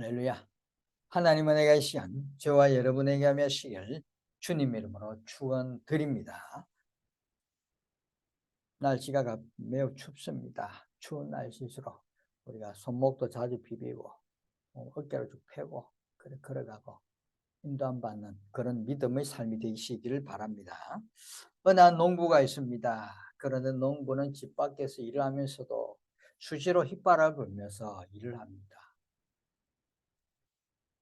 할렐루야. 하나님은 내가 이 시간 저와 여러분에게 하시길 주님 이름으로 축원드립니다. 날씨가 가- 매우 춥습니다. 추운 날씨일수록 우리가 손목도 자주 비비고 어, 어깨를 쭉 펴고 그래 걸어가고 힘도 안 받는 그런 믿음의 삶이 되시기를 바랍니다. 어느 한 농부가 있습니다. 그런데 농부는 집 밖에서 일을 하면서도 수시로 휘바람을 불면서 일을 합니다.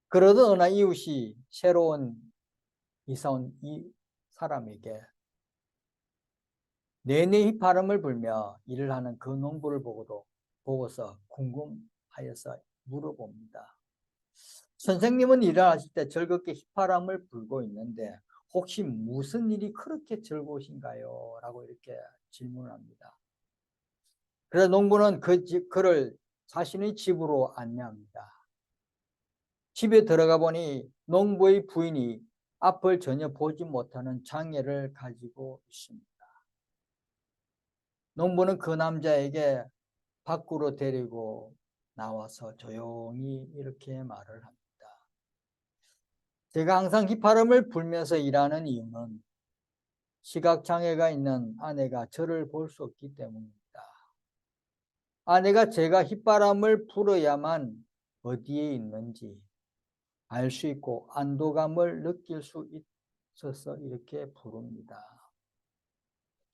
그러던 어느 이웃이 새로운 이사 온 이 사람에게 내내 휘바람을 불며 일을 하는 그 농부를 보고도 보고서 궁금하여서 물어봅니다. 선생님은 일을 하실 때 즐겁게 휘바람을 불고 있는데 혹시 무슨 일이 그렇게 즐거우신가요? 라고 이렇게 질문을 합니다. 그래서 농부는 그 집, 그를 자신의 집으로 안내합니다. 집에 들어가 보니 농부의 부인이 앞을 전혀 보지 못하는 장애를 가지고 있습니다. 농부는 그 남자에게 밖으로 데리고 나와서 조용히 이렇게 말을 합니다. 제가 항상 휘파람을 불면서 일하는 이유는 시각장애가 있는 아내가 저를 볼 수 없기 때문입니다. 아내가 제가 휘바람을 불어야만 어디에 있는지 알 수 있고 안도감을 느낄 수 있어서 이렇게 부릅니다.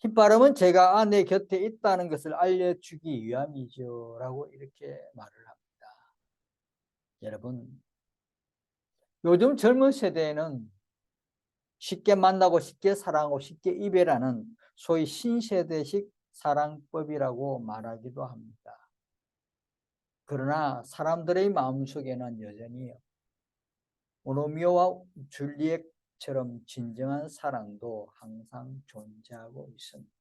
휘바람은 제가 아내 곁에 있다는 것을 알려주기 위함이죠. 라고 이렇게 말을 합니다. 여러분, 요즘 젊은 세대에는 쉽게 만나고 쉽게 사랑하고 쉽게 이별하는 소위 신세대식 사랑법이라고 말하기도 합니다. 그러나 사람들의 마음속에는 여전히 로미오와 줄리엣처럼 진정한 사랑도 항상 존재하고 있습니다.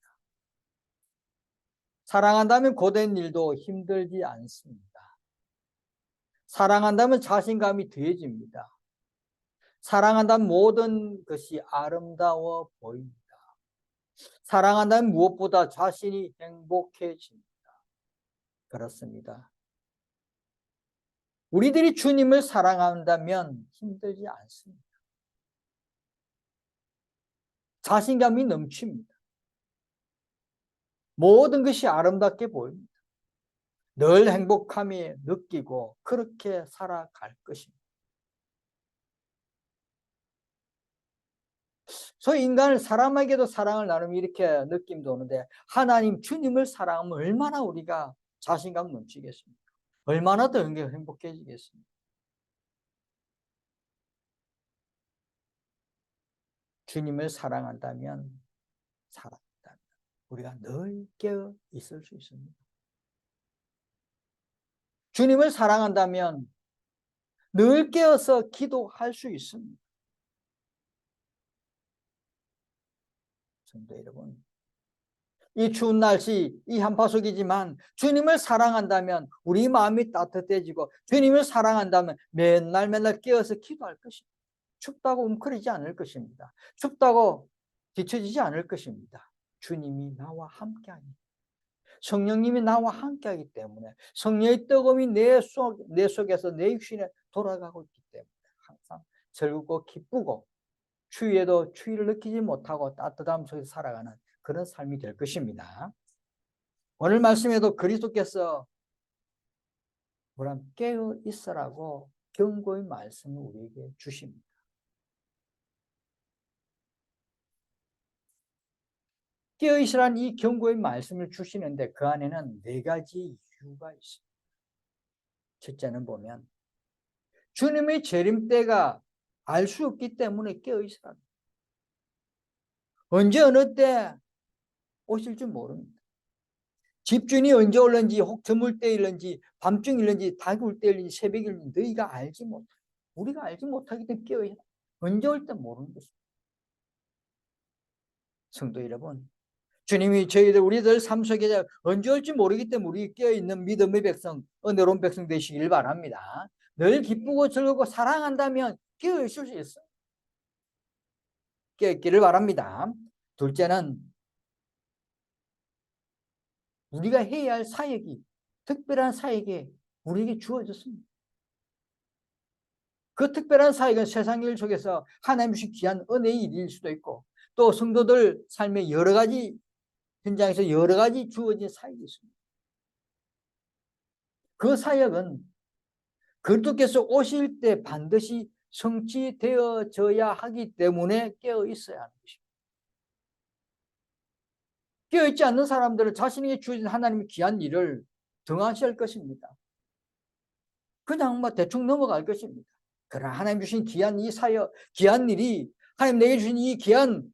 사랑한다면 고된 일도 힘들지 않습니다. 사랑한다면 자신감이 더해집니다. 사랑한다면 모든 것이 아름다워 보입니다. 사랑한다면 무엇보다 자신이 행복해집니다. 그렇습니다. 우리들이 주님을 사랑한다면 힘들지 않습니다. 자신감이 넘칩니다. 모든 것이 아름답게 보입니다. 늘 행복함이 느끼고 그렇게 살아갈 것입니다. 소위 인간을 사람에게도 사랑을 나누면 이렇게 느낌도 오는데 하나님 주님을 사랑하면 얼마나 우리가 자신감 넘치겠습니까? 얼마나 더 행복해지겠습니까? 주님을 사랑한다면 사랑한다면 우리가 늘 깨어 있을 수 있습니다. 주님을 사랑한다면 늘 깨어서 기도할 수 있습니다. 성도 여러분, 이 추운 날씨, 이 한파 속이지만 주님을 사랑한다면 우리 마음이 따뜻해지고 주님을 사랑한다면 맨날 맨날 깨어서 기도할 것입니다. 춥다고 웅크리지 않을 것입니다. 춥다고 뒤처지지 않을 것입니다. 주님이 나와 함께하니 성령님이 나와 함께하기 때문에 성령의 뜨거움이 내, 속, 내 속에서 내 육신에 돌아가고 있기 때문에 항상 즐겁고 기쁘고 추위에도 추위를 느끼지 못하고 따뜻함 속에서 살아가는 그런 삶이 될 것입니다. 오늘 말씀에도 그리스도께서 뭐라 깨어 있으라고 경고의 말씀을 우리에게 주십니다. 깨어 있으라는 이 경고의 말씀을 주시는데 그 안에는 네 가지 이유가 있습니다. 첫째는 보면 주님의 재림 때가 알 수 없기 때문에 깨어 있으라. 언제 어느 때 오실 줄 모릅니다. 집주인이 언제 올는지 혹 드물 때 일는지 밤중 일는지 닭울 때일는지 새벽 일는지 너희가 알지 못해. 우리가 알지 못하기 때문에 깨어 있어. 언제 올 때 모르는 것입니다. 성도 여러분, 주님이 저희들 우리들 삶 속에 언제 올지 모르기 때문에 우리 깨어 있는 믿음의 백성, 은혜로운 백성 되시길 바랍니다. 늘 기쁘고 즐겁고 사랑한다면 깨어 있을 수 있어. 깨어 있기를 바랍니다. 둘째는 우리가 해야 할 사역이 특별한 사역이 우리에게 주어졌습니다. 그 특별한 사역은 세상 일 속에서 하나님 주신 귀한 은혜의 일일 수도 있고 또 성도들 삶의 여러 가지 현장에서 여러 가지 주어진 사역이 있습니다. 그 사역은 그리스도께서 오실 때 반드시 성취되어져야 하기 때문에 깨어 있어야 하는 것입니다. 깨어 있지 않는 사람들은 자신에게 주어진 하나님의 귀한 일을 등한시할 것입니다. 그냥 뭐 대충 넘어갈 것입니다. 그러나 하나님 주신 귀한 이 사역, 귀한 일이 하나님 내게 주신 이 귀한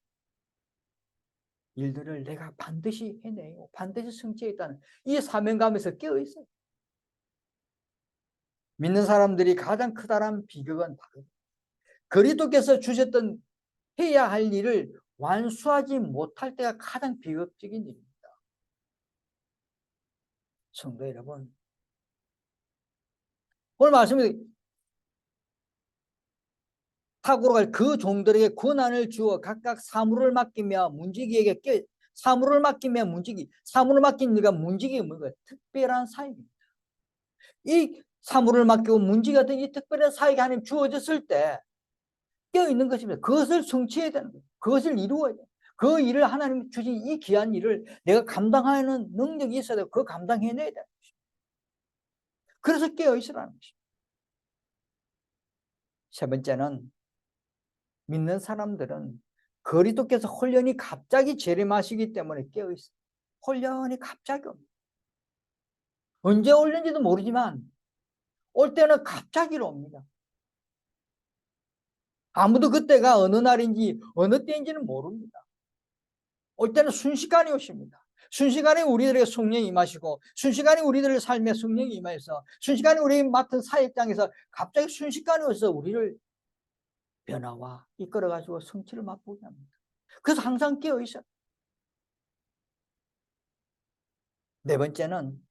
일들을 내가 반드시 해내요. 반드시 성취했다는 이 사명감에서 깨어 있어요. 믿는 사람들이 가장 크다란 비극은 바로 그리스도께서 주셨던 해야 할 일을 완수하지 못할 때가 가장 비극적인 일입니다. 성도 여러분, 오늘 타고로 갈그 종들에게 권한을 주어 각각 사물을 맡기며 문지기에게 껴 사물을 맡기며 문지기 사물을 맡긴 이가 문지기 뭐가 특별한 사역입니다. 이 사물을 맡기고 문지기 같은 이 특별한 사역이 하나님 주어졌을 때 껴있는 것입니다. 그것을 성취해야 되는 거예요. 그것을 이루어야 돼요. 그 일을 하나님 주신 이 귀한 일을 내가 감당하는 능력이 있어야 되고 그 감당해내야 되는 것입니다. 그래서 깨어있으라는 것입니다. 세 번째는 믿는 사람들은 그리스도께서 홀연히 갑자기 재림하시기 때문에 깨어있어요. 홀연히 갑자기 옵니다. 언제 올는지도 모르지만 올 때는 갑자기로 옵니다. 아무도 그때가 어느 날인지 어느 때인지는 모릅니다. 올 때는 순식간에 오십니다. 순식간에 우리들에게 성령이 임하시고 순식간에 우리들의 삶에 성령이 임하여서 순식간에 우리 맡은 사역장에서 갑자기 순식간에 오서 우리를 변화와 이끌어가지고 성취를 맛보게 합니다. 그래서 항상 깨어있어요. 네 번째는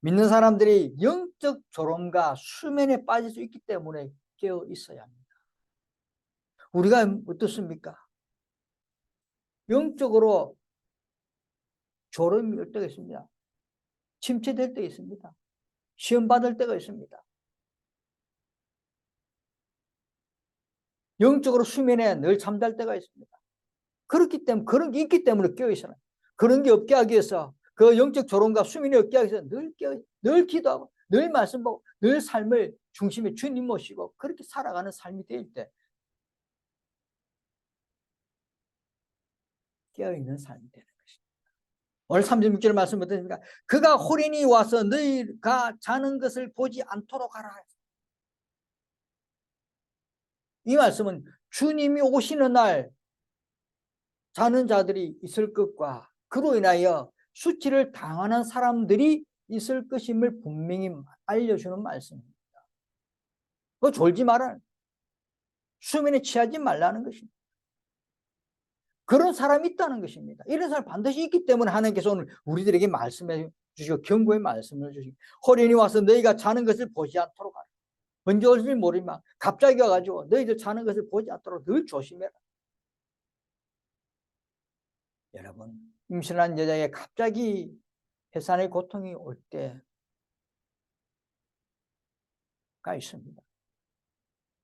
믿는 사람들이 영적 조롱과 수면에 빠질 수 있기 때문에 깨어 있어야 합니다. 우리가 어떻습니까? 영적으로 졸음이 올 때가 있습니다. 침체될 때가 있습니다. 시험 받을 때가 있습니다. 영적으로 수면에 늘 잠잘 때가 있습니다. 그렇기 때문에 그런 게 있기 때문에 깨어 있어요. 그런 게 없게 하기 위해서 그 영적 조롱과 수면이 없게 하기 위해서 늘 깨어 늘 기도하고 늘 말씀하고 늘 삶을 중심에 주님 모시고 그렇게 살아가는 삶이 될 때 깨어있는 삶이 되는 것입니다. 오늘 36절 말씀 어떻습니까? 그가 호린이 와서 너희가 자는 것을 보지 않도록 하라. 이 말씀은 주님이 오시는 날 자는 자들이 있을 것과 그로 인하여 수치를 당하는 사람들이 있을 것임을 분명히 알려주는 말씀입니다. 그 졸지 마라. 수면에 취하지 말라는 것입니다. 그런 사람이 있다는 것입니다. 이런 사람 반드시 있기 때문에 하나님께서 오늘 우리들에게 말씀해 주시고 경고의 말씀을 주시고 호련이 와서 너희가 자는 것을 보지 않도록 하라. 언제 올지 모르지만 갑자기 와가지고 너희들 자는 것을 보지 않도록 늘 조심해라. 여러분 임신한 여자에게 갑자기 해산의 고통이 올 때가 있습니다.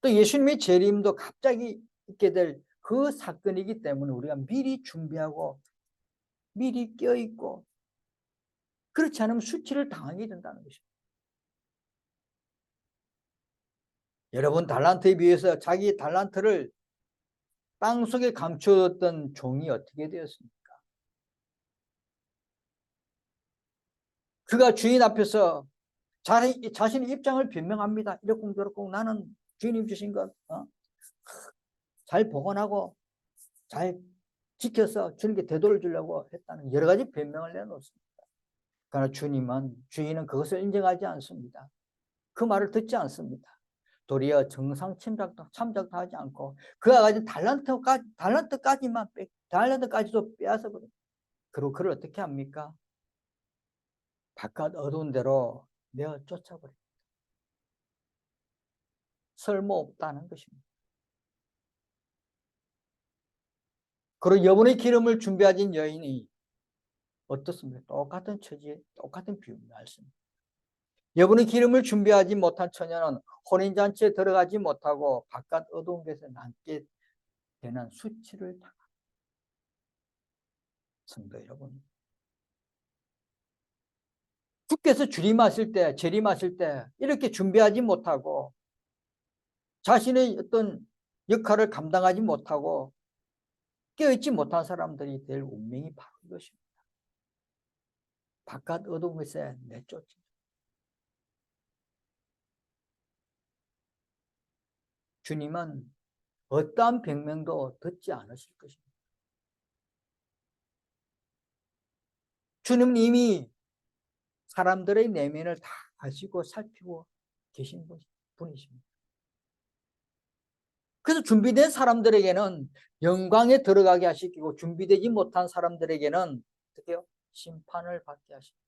또 예수님의 재림도 갑자기 있게 될 그 사건이기 때문에 우리가 미리 준비하고 미리 껴있고 그렇지 않으면 수치를 당하게 된다는 것입니다. 여러분 달란트에 비해서 자기 달란트를 땅 속에 감추었던 종이 어떻게 되었습니까? 그가 주인 앞에서 자신, 자신의 입장을 변명합니다. 이렇고 저렇고 나는 주인님 주신 것, 어? 잘 보관하고 잘 지켜서 주님께 되돌려 주려고 했다는 여러 가지 변명을 내놓습니다. 그러나 주님은, 주인은 그것을 인정하지 않습니다. 그 말을 듣지 않습니다. 도리어 정상 침작도 참작도 하지 않고 그가 가진 달란트까지 달란트까지만 빼 달란트까지도 빼앗아 버려. 그리고 그를 어떻게 합니까? 바깥 어두운 데로 내어 쫓아버립니다. 쓸모 없다는 것입니다. 그리고 여분의 기름을 준비하신 여인이 어떻습니까? 똑같은 처지에 똑같은 비유를 말씀입니다. 여분의 기름을 준비하지 못한 처녀는 혼인잔치에 들어가지 못하고 바깥 어두운 곳에 남게 되는 수치를 당합니다. 성도 여러분. 주께서 주림하실 때, 재림하실 때 이렇게 준비하지 못하고 자신의 어떤 역할을 감당하지 못하고 깨어있지 못한 사람들이 될 운명이 바로 이것입니다. 바깥 어두운 것에 내쫓지. 주님은 어떠한 병명도 듣지 않으실 것입니다. 주님은 이미 사람들의 내면을 다 아시고 살피고 계신 분이십니다. 그래서 준비된 사람들에게는 영광에 들어가게 하시고 준비되지 못한 사람들에게는 어떻게 요? 심판을 받게 하십니다.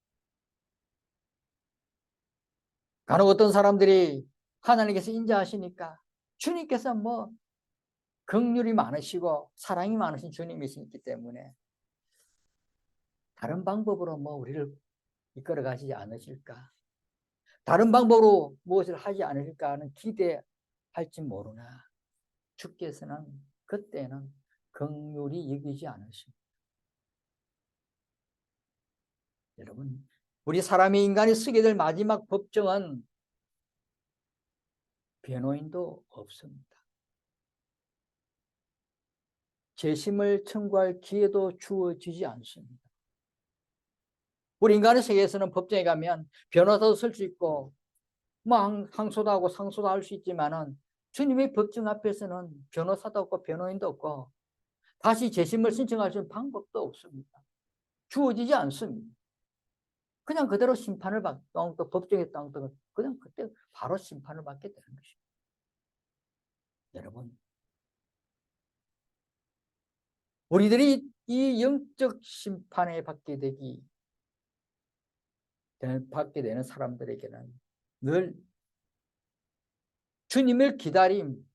간혹 어떤 사람들이 하나님께서 인자하시니까 주님께서 뭐 긍휼이 많으시고 사랑이 많으신 주님이시기 때문에 다른 방법으로 뭐 우리를 이끌어 가시지 않으실까? 다른 방법으로 무엇을 하지 않으실까 하는 기대할지 모르나 주께서는 그때는 긍휼히 여기지 않으십니다. 여러분, 우리 사람이 인간이 쓰게 될 마지막 법정은 변호인도 없습니다. 재심을 청구할 기회도 주어지지 않습니다. 우리 인간의 세계에서는 법정에 가면 변호사도 쓸 수 있고 뭐 항소도 하고 상소도 할 수 있지만 은 주님의 법정 앞에서는 변호사도 없고 변호인도 없고 다시 재심을 신청할 수 있는 방법도 없습니다. 주어지지 않습니다. 그냥 그대로 심판을 받, 또 법정에 땅 그냥 그때 바로 심판을 받게 되는 것입니다. 여러분, 우리들이 이 영적 심판에 받게 되기 받게 되는 사람들에게는 늘 주님을 기다림,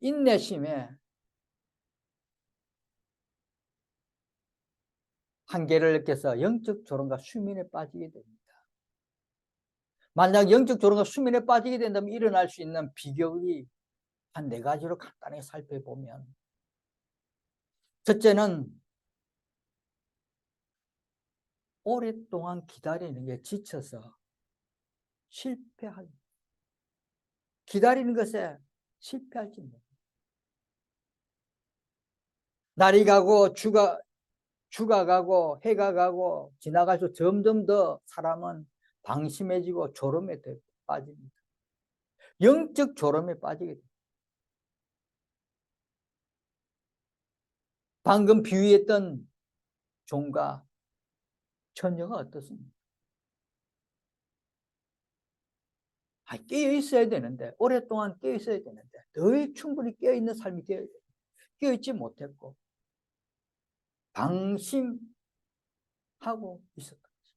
인내심에 한계를 느껴서 영적 조롱과 수면에 빠지게 됩니다. 만약 영적 조롱과 수면에 빠지게 된다면 일어날 수 있는 비결이 한 네 가지로 간단히 살펴보면 첫째는 오랫동안 기다리는 게 지쳐서 실패할 기다리는 것에 실패할지 모릅니다. 날이 가고 주가 주가 가고 해가 가고 지나갈수록 점점 더 사람은 방심해지고 졸음에 빠집니다. 영적 졸음에 빠지게 됩니다. 방금 비유했던 종과 처녀가 어떻습니까? 아, 깨어 있어야 되는데 오랫동안 깨어 있어야 되는데 늘 충분히 깨어 있는 삶이 되어야 돼. 깨어 있지 못했고 방심하고 있었던 거죠.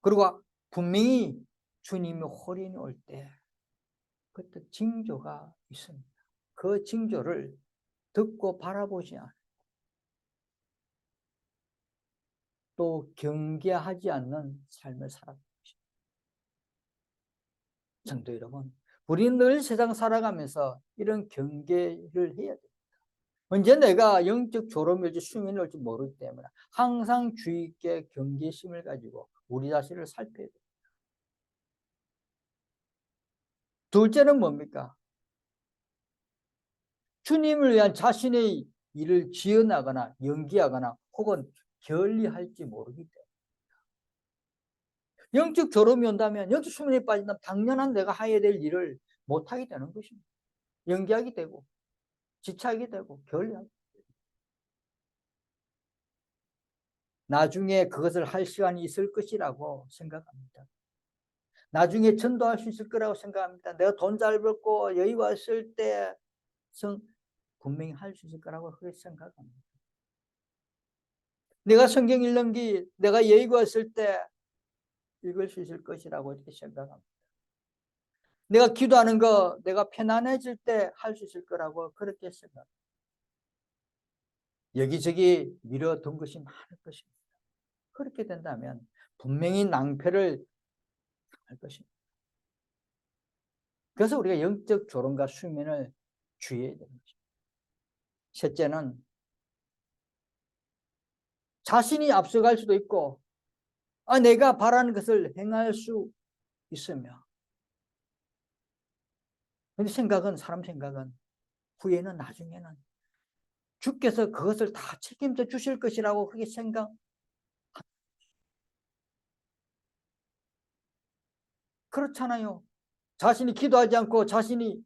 그리고 분명히 주님의 호린이 올 때 그때 징조가 있습니다. 그 징조를 듣고 바라보지 않고 또 경계하지 않는 삶을 살았다. 성도 여러분, 우리는 늘 세상 살아가면서 이런 경계를 해야 됩니다. 언제 내가 영적 수면이 올지 모르기 때문에 항상 주의 있게 경계심을 가지고 우리 자신을 살펴야 됩니다. 둘째는 뭡니까? 주님을 위한 자신의 일을 지어나거나 연기하거나 혹은 결리할지 모르기 때문에 영적 졸음이 온다면 영적 수면에 빠진다면 당연한 내가 해야 될 일을 못하게 되는 것입니다. 연기하게 되고 지체하게 되고 결리하게 되고 나중에 그것을 할 시간이 있을 것이라고 생각합니다. 나중에 전도할 수 있을 거라고 생각합니다. 내가 돈 잘 벌고 여유 왔을 때 성, 분명히 할 수 있을 거라고 그렇게 생각합니다. 내가 성경 읽는 게 내가 여유가 왔을 때 읽을 수 있을 것이라고 이렇게 생각합니다. 내가 기도하는 거 내가 편안해질 때 할 수 있을 거라고 그렇게 생각합니다. 여기저기 미뤄둔 것이 많을 것입니다. 그렇게 된다면 분명히 낭패를 할 것입니다. 그래서 우리가 영적 조롱과 수면을 주의해야 되는 것입니다. 셋째는 자신이 앞서갈 수도 있고 아, 내가 바라는 것을 행할 수 있으며 근데 생각은 사람 생각은 후에는 나중에는 주께서 그것을 다 책임져 주실 것이라고 그렇게 생각 그렇잖아요. 자신이 기도하지 않고 자신이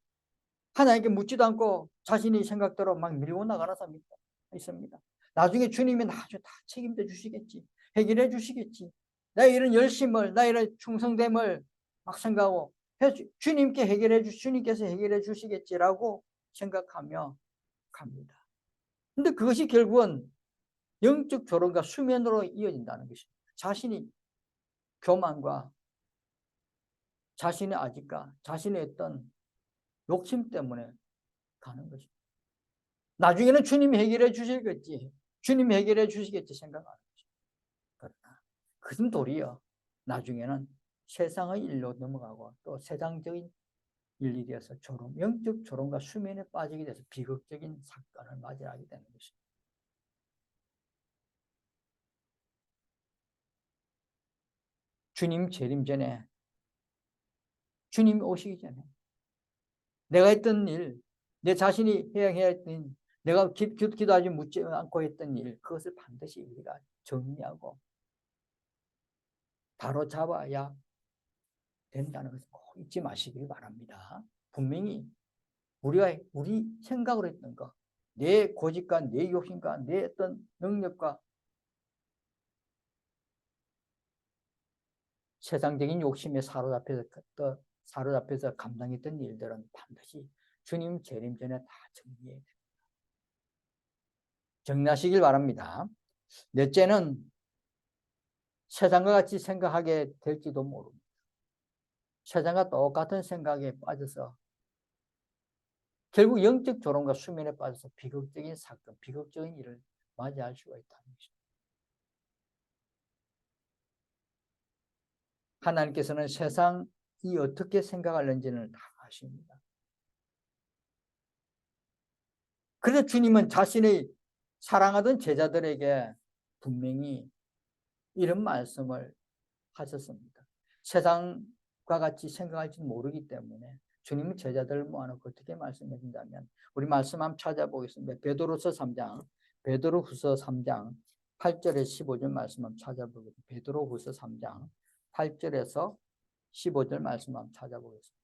하나님께 묻지도 않고 자신이 생각대로 막 밀고 나가는 사람이 있습니다. 나중에 주님이 나중에 다 책임져 주시겠지. 해결해 주시겠지. 나 이런 열심을, 나 이런 충성됨을 막 생각하고 주님께 해결해 주, 주님께서 해결해 주시겠지라고 생각하며 갑니다. 근데 그것이 결국은 영적 조롱과 수면으로 이어진다는 것입니다. 자신이 교만과 자신의 아직과 자신의 어떤 욕심 때문에 가는 것입니다. 나중에는 주님이 해결해 주시겠지. 주님이 해결해 주시겠지 생각하는. 큰 도리여 나중에는 세상의 일로 넘어가고 또 세상적인 일이 되어서 조롱, 영적 조롱과 수면에 빠지게 돼서 비극적인 사건을 맞이하게 되는 것입니다. 주님 재림 전에 주님 오시기 전에 내가 했던 일, 내 자신이 해야 했던 내가 기, 도하지 묻지 않고 했던 일, 그것을 반드시 우리가 정리하고 바로 잡아야 된다는 것을 꼭 잊지 마시길 바랍니다. 분명히 우리가 우리 생각으로 했던 것, 내 고집과 내 욕심과 내 어떤 능력과 세상적인 욕심에 사로잡혀서 사로잡혀서 감당했던 일들은 반드시 주님 재림 전에 다 정리해야 됩니다. 정리하시길 바랍니다. 넷째는 세상과 같이 생각하게 될지도 모릅니다. 세상과 똑같은 생각에 빠져서 결국 영적 조롱과 수면에 빠져서 비극적인 사건, 비극적인 일을 맞이할 수가 있다는 것입니다. 하나님께서는 세상이 어떻게 생각하는지는 다 아십니다. 그래서 주님은 자신의 사랑하던 제자들에게 분명히 이런 말씀을 하셨습니다. 세상 과 같이 생각할지 모르기 때문에 주님은 제자들을 모아놓고 어떻게 말씀해 준다면 우리 말씀 한번 찾아보겠습니다. 베드로서 3장 베드로후서 3장 8절에 15절 말씀 한번 찾아보겠습니다. 베드로후서 3장 8절에서 15절 말씀 한번 찾아보겠습니다.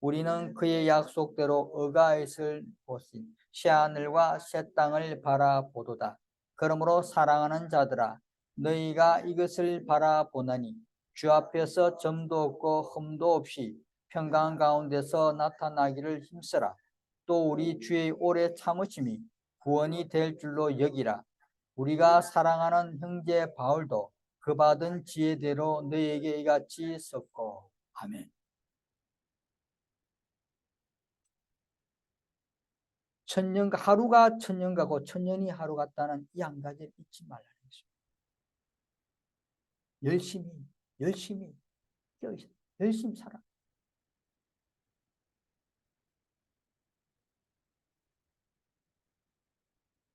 우리는 그의 약속대로 의가있을 곳인 새 하늘과 새 땅을 바라보도다. 그러므로 사랑하는 자들아 너희가 이것을 바라보나니 주 앞에서 점도 없고 흠도 없이 평강 가운데서 나타나기를 힘쓰라. 또 우리 주의 오래 참으심이 구원이 될 줄로 여기라. 우리가 사랑하는 형제 바울도 그 받은 지혜대로 너희에게 이같이 썼고 아멘. 천년 하루가 천년 가고 천년이 하루 같다는 이 한 가지를 잊지 말라는 것입니다. 열심히 열심히 열심히 살아.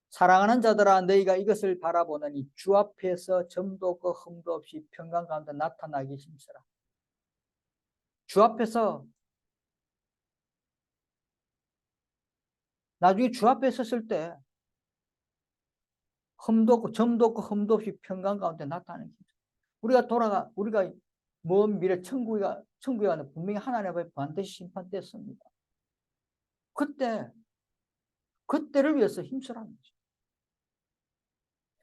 사랑하는 자들아 너희가 이것을 바라보느니 주 앞에서 점도 없고 흠도 없이 평강 가운데 나타나기 힘쓰라. 주 앞에서 나중에 주 앞에 섰을 때 흠도 없고 점도 없고 흠도 없이 평강 가운데 나타나는 힘. 우리가 돌아가 우리가 먼 미래 천국에 가 천국에 가는 분명히 하나님 앞에 반드시 심판됐습니다. 그때 그때를 위해서 힘쓰라는 거죠.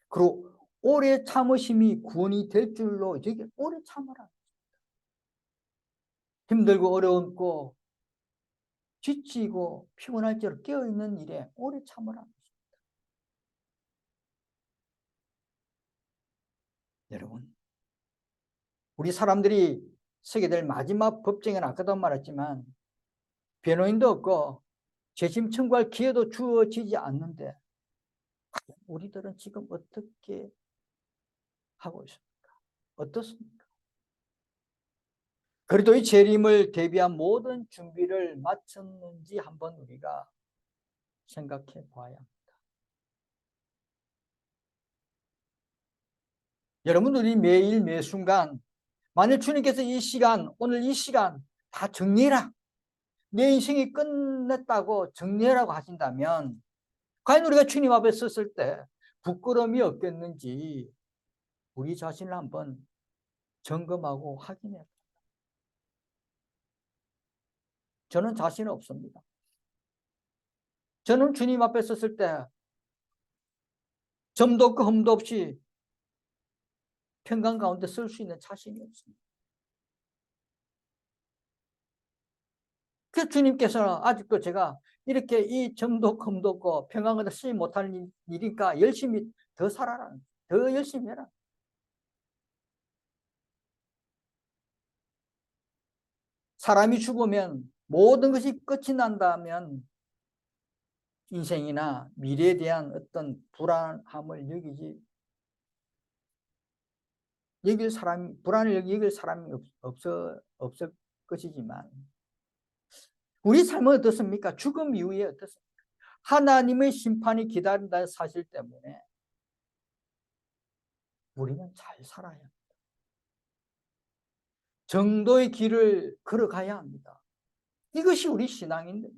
그리고 오래 참으심이 구원이 될 줄로 저게 오래 참으라. 힘들고 어려웠고 지치고 피곤할지로 깨어있는 일에 오래 참으라. 여러분, 우리 사람들이 서게 될 마지막 법정에는 아까도 말했지만 변호인도 없고 재심 청구할 기회도 주어지지 않는데 우리들은 지금 어떻게 하고 있습니까? 어떻습니까? 그리도의 재림을 대비한 모든 준비를 마쳤는지 한번 우리가 생각해 봐야 합니다. 여러분들이 매일 매 순간 만일 주님께서 이 시간 오늘 이 시간 다 정리해라 내 인생이 끝냈다고 정리해라고 하신다면 과연 우리가 주님 앞에 섰을 때 부끄러움이 없겠는지 우리 자신을 한번 점검하고 확인해 저는 자신 없습니다. 저는 주님 앞에 섰을 때 점도 없고 흠도 없이 평강 가운데 쓸 수 있는 자신이 없습니다. 그 주님께서는 아직도 제가 이렇게 이 점도 흠도 없고 평강 가운데 쓰지 못하는 일이니까 열심히 더 살아라. 더 열심히 해라. 사람이 죽으면 모든 것이 끝이 난다면 인생이나 미래에 대한 어떤 불안함을 여기지 여길 사람이 불안을 여길 사람이 없, 없을 것이지만 우리 삶은 어떻습니까? 죽음 이후에 어떻습니까? 하나님의 심판이 기다린다는 사실 때문에 우리는 잘 살아야 합니다. 정도의 길을 걸어가야 합니다. 이것이 우리 신앙인데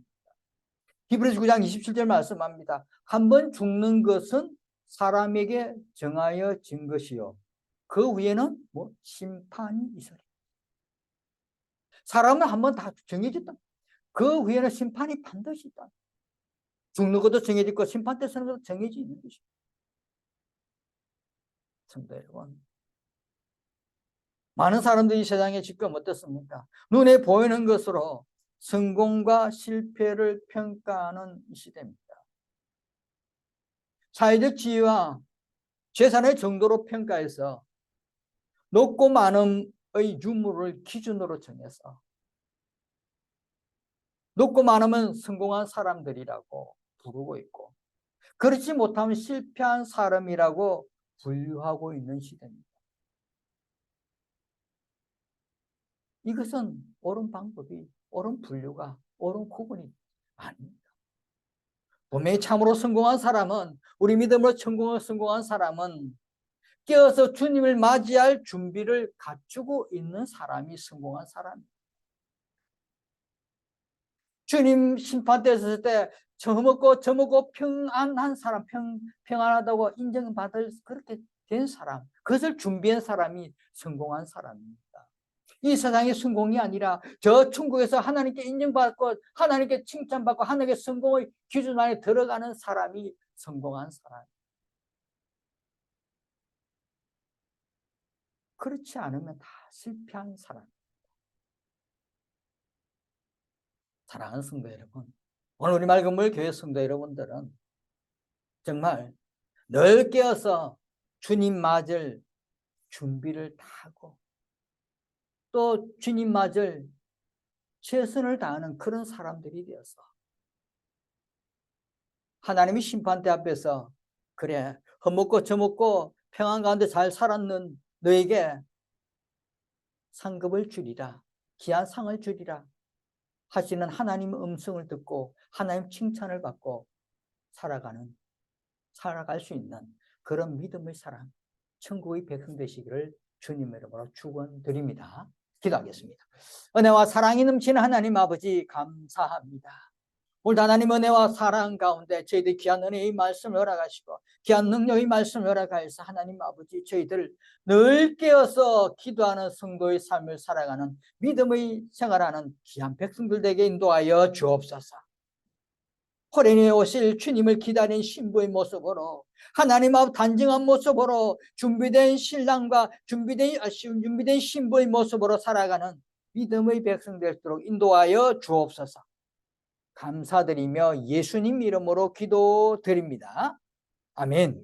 히브리서 9장 27절 말씀합니다. 한 번 죽는 것은 사람에게 정하여 진 것이요. 그 위에는 뭐 심판이 있으리. 사람은 한 번 다 정해졌다. 그 위에는 심판이 반드시 있다. 죽는 것도 정해졌고 심판 때 서는 것도 정해져 있는 것입니다. 성도 여러분, 많은 사람들이 세상에 지금 어떻습니까? 눈에 보이는 것으로 성공과 실패를 평가하는 시대입니다. 사회적 지위와 재산의 정도로 평가해서 높고 많음의 유무를 기준으로 정해서 높고 많으면 성공한 사람들이라고 부르고 있고 그렇지 못하면 실패한 사람이라고 분류하고 있는 시대입니다. 이것은 옳은 방법이 옳은 분류가 옳은 구분이 아닙니다. 분명히 참으로 성공한 사람은 우리 믿음으로 성공한 성공한 사람은 깨어서 주님을 맞이할 준비를 갖추고 있는 사람이 성공한 사람입니다. 주님 심판대 섰을 때 저먹고 저먹고 평안한 사람, 평, 평안하다고 인정받을 그렇게 된 사람, 그것을 준비한 사람이 성공한 사람입니다. 이 세상의 성공이 아니라 저 천국에서 하나님께 인정받고 하나님께 칭찬받고 하나님께 성공의 기준 안에 들어가는 사람이 성공한 사람. 그렇지 않으면 다 실패한 사람. 사랑하는 성도 여러분, 오늘 우리 맑은 교회 성도 여러분들은 정말 늘 깨어서 주님 맞을 준비를 다 하고 또 주님 맞을 최선을 다하는 그런 사람들이 되어서 하나님의 심판대 앞에서 그래 헛먹고 저먹고 평안 가운데 잘 살았는 너에게 상급을 주리라. 귀한 상을 주리라. 하시는 하나님의 음성을 듣고 하나님 칭찬을 받고 살아가는 살아갈 수 있는 그런 믿음의 사람, 천국의 백성 되시기를 주님 이름으로 축원드립니다. 기도하겠습니다. 은혜와 사랑이 넘치는 하나님 아버지 감사합니다. 오늘 하나님 은혜와 사랑 가운데 저희들 귀한 은혜의 말씀을 허락하시고 귀한 능력의 말씀을 허락하여서 하나님 아버지 저희들 늘 깨어서 기도하는 성도의 삶을 살아가는 믿음의 생활하는 귀한 백성들 되게 인도하여 주옵소서. 호련히 오실 주님을 기다린 신부의 모습으로 하나님 앞 단정한 모습으로 준비된 신랑과 준비된 아, 신- 준비된 신부의 모습으로 살아가는 믿음의 백성 될수록 인도하여 주옵소서. 감사드리며 예수님 이름으로 기도드립니다. 아멘.